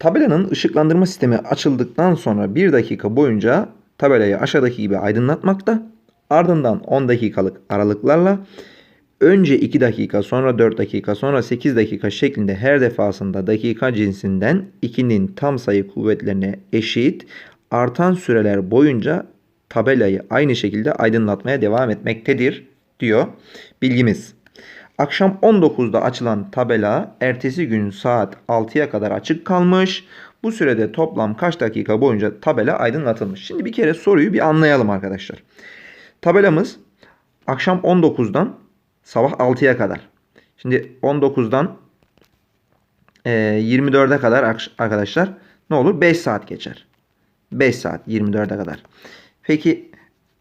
Tabelanın ışıklandırma sistemi açıldıktan sonra 1 dakika boyunca tabelayı aşağıdaki gibi aydınlatmakta. Ardından 10 dakikalık aralıklarla önce 2 dakika sonra 4 dakika sonra 8 dakika şeklinde her defasında dakika cinsinden 2'nin tam sayı kuvvetlerine eşit artan süreler boyunca tabelayı aynı şekilde aydınlatmaya devam etmektedir diyor bilgimiz. Akşam 19'da açılan tabela ertesi gün saat 6'ya kadar açık kalmış. Bu sürede toplam kaç dakika boyunca tabela aydınlatılmış? Şimdi bir kere soruyu bir anlayalım arkadaşlar. Tabelamız akşam 19'dan sabah 6'ya kadar. Şimdi 19'dan e, 24'e kadar arkadaşlar ne olur? 5 saat geçer. 5 saat 24'e kadar. Peki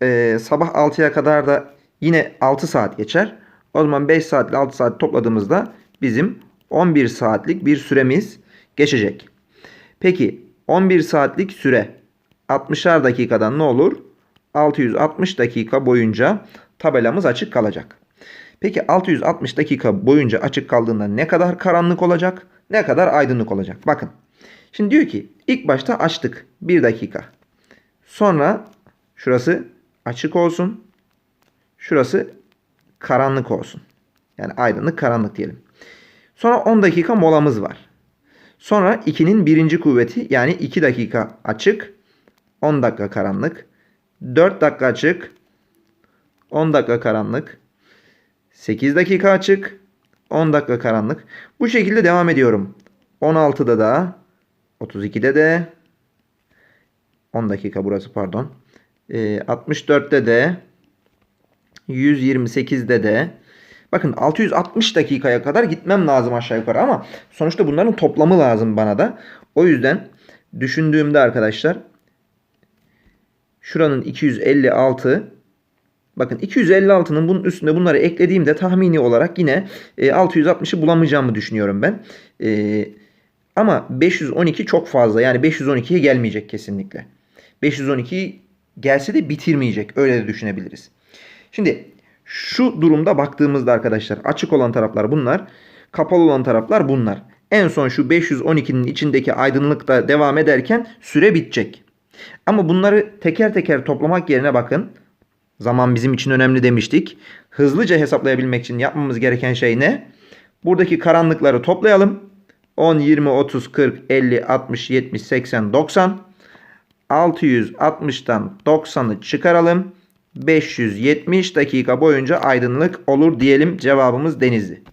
e, sabah 6'ya kadar da yine 6 saat geçer. O zaman 5 saat ile 6 saat topladığımızda bizim 11 saatlik bir süremiz geçecek. Peki 11 saatlik süre 60'ar dakikadan ne olur? 660 dakika boyunca tabelamız açık kalacak. Peki 660 dakika boyunca açık kaldığında ne kadar karanlık olacak? Ne kadar aydınlık olacak? Bakın. Şimdi diyor ki ilk başta açtık 1 dakika. Sonra şurası açık olsun. Şurası karanlık olsun. Yani aydınlık karanlık diyelim. Sonra 10 dakika molamız var. Sonra 2'nin birinci kuvveti yani 2 dakika açık. 10 dakika karanlık. 4 dakika açık. 10 dakika karanlık. 8 dakika açık. 10 dakika karanlık. Bu şekilde devam ediyorum. 16'da da 32'de de 10 dakika burası pardon. Ee, 64'te de 128'de de bakın 660 dakikaya kadar gitmem lazım aşağı yukarı ama sonuçta bunların toplamı lazım bana da. O yüzden düşündüğümde arkadaşlar şuranın 256 bakın 256'nın bunun üstünde bunları eklediğimde tahmini olarak yine e, 660'ı bulamayacağımı düşünüyorum ben. E, ama 512 çok fazla yani 512'ye gelmeyecek kesinlikle. 512 gelse de bitirmeyecek öyle de düşünebiliriz. Şimdi şu durumda baktığımızda arkadaşlar açık olan taraflar bunlar. Kapalı olan taraflar bunlar. En son şu 512'nin içindeki aydınlık da devam ederken süre bitecek. Ama bunları teker teker toplamak yerine bakın. Zaman bizim için önemli demiştik. Hızlıca hesaplayabilmek için yapmamız gereken şey ne? Buradaki karanlıkları toplayalım. 10, 20, 30, 40, 50, 60, 70, 80, 90. 660'tan 90'ı çıkaralım. 570 dakika boyunca aydınlık olur diyelim. Cevabımız Denizli.